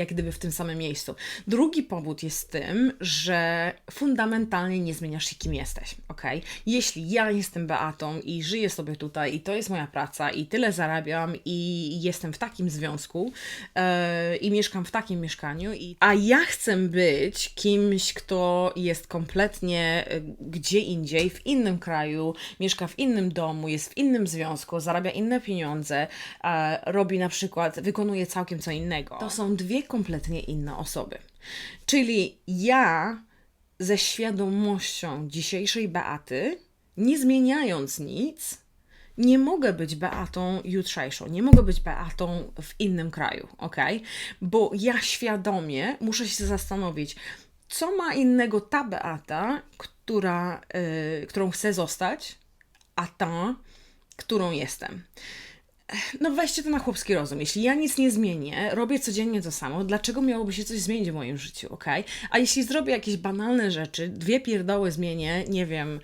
jak gdyby w tym samym miejscu. Drugi powód jest tym, że fundamentalnie nie zmieniasz się, kim jesteś, ok? Jeśli ja jestem Beatą i żyję sobie tutaj i to jest moja praca i tyle zarabiam i jestem w takim związku e, i mieszkam w takim mieszkaniu, i, a ja chcę być kimś, kto jest kompletnie e, gdzie indziej, w innym kraju, mieszka w innym domu, jest w innym związku, zarabia inne pieniądze, e, robi na przykład, wykonuje całkiem co innego. To są dwie kompletnie inne osoby. Czyli ja ze świadomością dzisiejszej Beaty, nie zmieniając nic, nie mogę być Beatą jutrzejszą, nie mogę być Beatą w innym kraju, ok? Bo ja świadomie muszę się zastanowić, co ma innego ta Beata, która, yy, którą chcę zostać, a ta, którą jestem no weźcie to na chłopski rozum. Jeśli ja nic nie zmienię, robię codziennie to samo, dlaczego miałoby się coś zmienić w moim życiu, ok? A jeśli zrobię jakieś banalne rzeczy, dwie pierdoły zmienię, nie wiem,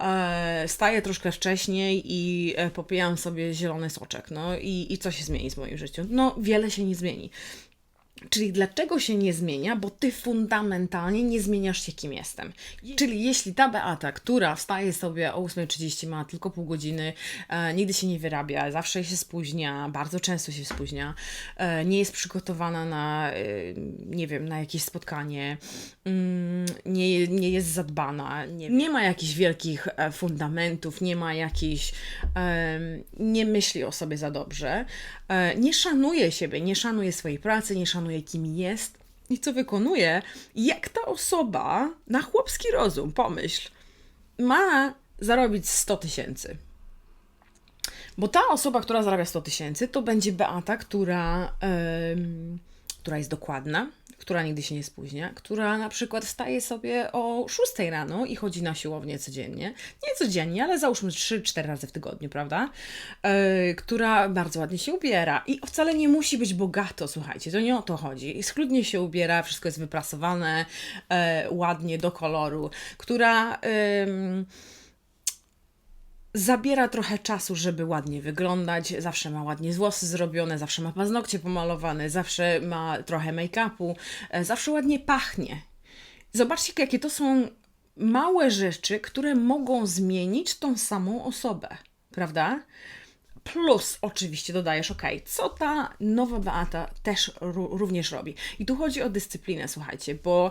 e, staję troszkę wcześniej i e, popijam sobie zielony soczek, no i, i co się zmieni w moim życiu? No wiele się nie zmieni. Czyli dlaczego się nie zmienia? Bo ty fundamentalnie nie zmieniasz się, kim jestem. Czyli jeśli ta Beata, która wstaje sobie o 8.30, ma tylko pół godziny, e, nigdy się nie wyrabia, zawsze się spóźnia, bardzo często się spóźnia, e, nie jest przygotowana na, e, nie wiem, na jakieś spotkanie, mm, nie, nie jest zadbana, nie, nie ma jakichś wielkich e, fundamentów, nie ma jakichś, nie myśli o sobie za dobrze, e, nie szanuje siebie, nie szanuje swojej pracy, nie szanuje kim jest i co wykonuje, jak ta osoba na chłopski rozum, pomyśl, ma zarobić 100 tysięcy. Bo ta osoba, która zarabia 100 tysięcy, to będzie Beata, która, yy, która jest dokładna, która nigdy się nie spóźnia, która na przykład wstaje sobie o 6 rano i chodzi na siłownię codziennie. Nie codziennie, ale załóżmy 3-4 razy w tygodniu, prawda? Yy, która bardzo ładnie się ubiera i wcale nie musi być bogato, słuchajcie, to nie o to chodzi. Schludnie się ubiera, wszystko jest wyprasowane, yy, ładnie do koloru, która. Yy, zabiera trochę czasu, żeby ładnie wyglądać, zawsze ma ładnie włosy zrobione, zawsze ma paznokcie pomalowane, zawsze ma trochę make-upu, e, zawsze ładnie pachnie. Zobaczcie, jakie to są małe rzeczy, które mogą zmienić tą samą osobę, prawda? Plus oczywiście dodajesz, ok, co ta nowa Beata też również robi. I tu chodzi o dyscyplinę, słuchajcie, bo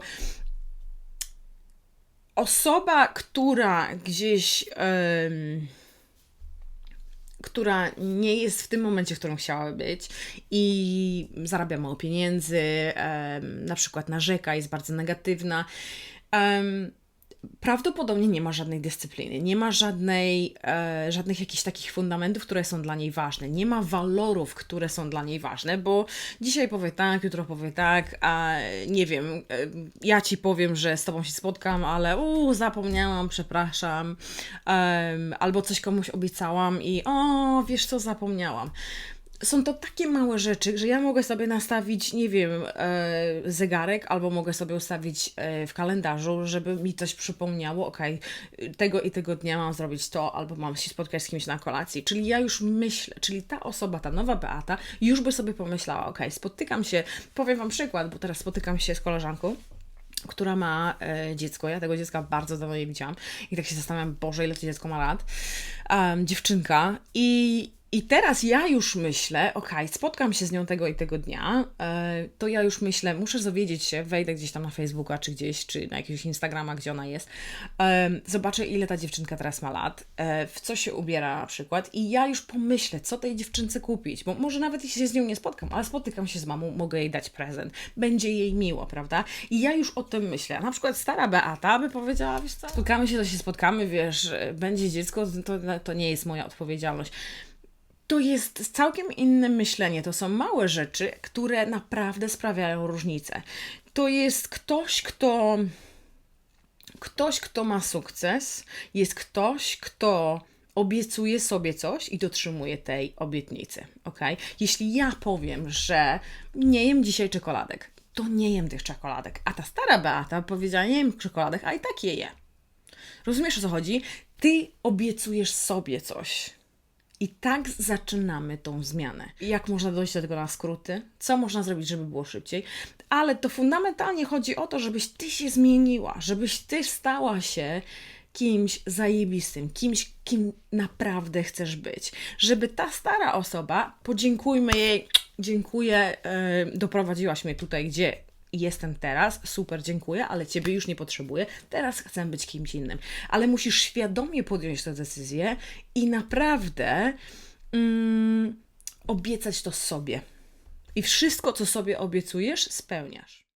osoba, która gdzieś. Um, która nie jest w tym momencie, w którym chciałaby być i zarabia mało pieniędzy, um, na przykład narzeka, jest bardzo negatywna. Um, prawdopodobnie nie ma żadnej dyscypliny, nie ma żadnej, e, żadnych jakichś takich fundamentów, które są dla niej ważne, nie ma walorów, które są dla niej ważne, bo dzisiaj powie tak, jutro powie tak, a nie wiem, e, ja ci powiem, że z tobą się spotkam, ale u zapomniałam, przepraszam, albo coś komuś obiecałam i o, wiesz co, zapomniałam są to takie małe rzeczy, że ja mogę sobie nastawić, nie wiem, e, zegarek, albo mogę sobie ustawić e, w kalendarzu, żeby mi coś przypomniało, ok, tego i tego dnia mam zrobić to, albo mam się spotkać z kimś na kolacji. Czyli ja już myślę, czyli ta osoba, ta nowa Beata, już by sobie pomyślała, ok, spotykam się, powiem Wam przykład, bo teraz spotykam się z koleżanką, która ma e, dziecko. Ja tego dziecka bardzo dawno nie widziałam. I tak się zastanawiam, Boże, ile to dziecko ma lat. Um, dziewczynka. I i teraz ja już myślę, ok, spotkam się z nią tego i tego dnia, e, to ja już myślę, muszę dowiedzieć się, wejdę gdzieś tam na Facebooka, czy gdzieś, czy na jakiegoś Instagrama, gdzie ona jest, e, zobaczę, ile ta dziewczynka teraz ma lat, e, w co się ubiera na przykład, i ja już pomyślę, co tej dziewczynce kupić, bo może nawet się z nią nie spotkam, ale spotykam się z mamą, mogę jej dać prezent, będzie jej miło, prawda? I ja już o tym myślę. Na przykład stara Beata by powiedziała, wiesz co, spotkamy się, to się spotkamy, wiesz, będzie dziecko, to, to nie jest moja odpowiedzialność to jest całkiem inne myślenie. To są małe rzeczy, które naprawdę sprawiają różnicę. To jest ktoś, kto. Ktoś, kto ma sukces, jest ktoś, kto obiecuje sobie coś i dotrzymuje tej obietnicy. Ok? Jeśli ja powiem, że nie jem dzisiaj czekoladek, to nie jem tych czekoladek. A ta stara Beata powiedziała, nie jem czekoladek, a i tak je je. Rozumiesz o co chodzi? Ty obiecujesz sobie coś I tak zaczynamy tą zmianę. Jak można dojść do tego na skróty? Co można zrobić, żeby było szybciej? Ale to fundamentalnie chodzi o to, żebyś ty się zmieniła, żebyś ty stała się kimś zajebistym, kimś, kim naprawdę chcesz być. Żeby ta stara osoba, podziękujmy jej, dziękuję, yy, doprowadziłaś mnie tutaj, gdzie jestem teraz, super, dziękuję, ale ciebie już nie potrzebuję, teraz chcę być kimś innym. Ale musisz świadomie podjąć tę decyzję i naprawdę mm, obiecać to sobie. I wszystko, co sobie obiecujesz, spełniasz.